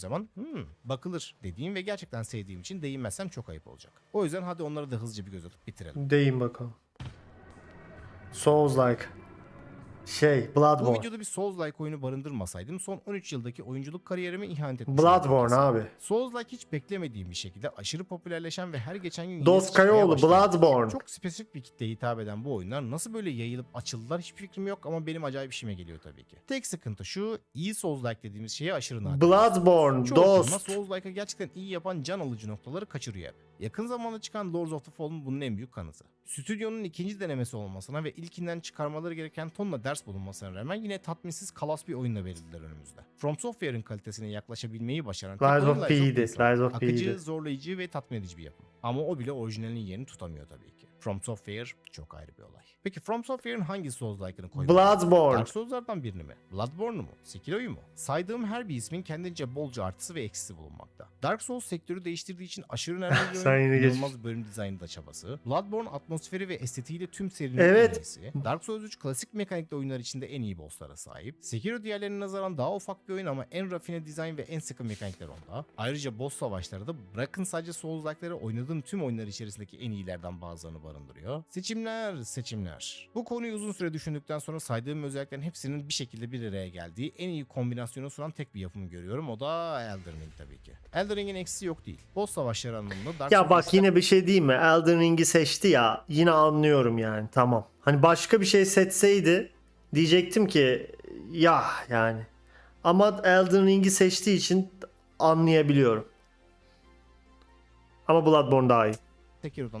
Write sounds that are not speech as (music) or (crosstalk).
zaman hmm, bakılır dediğim ve gerçekten sevdiğim için değinmezsem çok ayıp olacak. O yüzden hadi onlara da hızlıca bir göz atıp bitirelim. Deyin bakalım. Souls like. Şey, Bu Bloodborne. videoda bir Souls-like oyunu barındırmasaydım son 13 yıldaki oyunculuk kariyerime ihanet etmiş Bloodborne olacaktım. abi. Souls-like hiç beklemediğim bir şekilde aşırı popülerleşen ve her geçen gün yeni Dost çıkmaya Kayaoğlu, başlayan, Bloodborne. Çok spesifik bir kitleye hitap eden bu oyunlar nasıl böyle yayılıp açıldılar hiçbir fikrim yok ama benim acayip işime geliyor tabii ki. Tek sıkıntı şu iyi Souls-like dediğimiz şeye aşırı nadir. Bloodborne, Çoğu firma Dost. Souls-like'ı gerçekten iyi yapan can alıcı noktaları kaçırıyor hep. Yakın zamanda çıkan Lords of the Fallen bunun en büyük kanıtı. Stüdyonun ikinci denemesi olmasına ve ilkinden çıkarmaları gereken tonla ders bulunmasına rağmen yine tatminsiz kalas bir oyunla verildiler önümüzde. From Software'ın kalitesine yaklaşabilmeyi başaran oyun of Lies P'ydi. Peace. Rise of Akıcı, P'ydi. zorlayıcı ve tatmin edici bir yapım. Ama o bile orijinalin yerini tutamıyor tabii ki. From Software çok ayrı bir olay. Peki From Software'ın hangi Souls-like'ını koymalı? Bloodborne. Dark Souls'lardan birini mi? Bloodborne'u mu? Sekiro'yu mu? Saydığım her bir ismin kendince bolca artısı ve eksisi bulunmakta. Dark Souls sektörü değiştirdiği için aşırı önemli (laughs) bir inanılmaz bölüm dizaynında çabası. Bloodborne atmosferi ve estetiğiyle tüm serinin Evet. en iyisi. Dark Souls 3 klasik mekanikli oyunlar içinde en iyi bosslara sahip. Sekiro diğerlerine nazaran daha ufak bir oyun ama en rafine dizayn ve en sıkı mekanikler onda. Ayrıca boss savaşları da bırakın sadece Souls-like'ları oynadığım tüm oyunlar içerisindeki en iyilerden bazılarını barındırıyor. Seçimler, seçimler. Bu konuyu uzun süre düşündükten sonra saydığım özelliklerin hepsinin bir şekilde bir araya geldiği en iyi kombinasyonu sunan tek bir yapım görüyorum. O da Elden Ring tabii ki. Elden Ring'in eksisi yok değil. Boss savaşları anlamında Dark Ya bak yine bir şey diyeyim mi? Elden Ring'i seçti ya. Yine anlıyorum yani. Tamam. Hani başka bir şey seçseydi diyecektim ki ya yani. Ama Elden Ring'i seçtiği için anlayabiliyorum. Ama Bloodborne daha iyi. Sekiro'dan da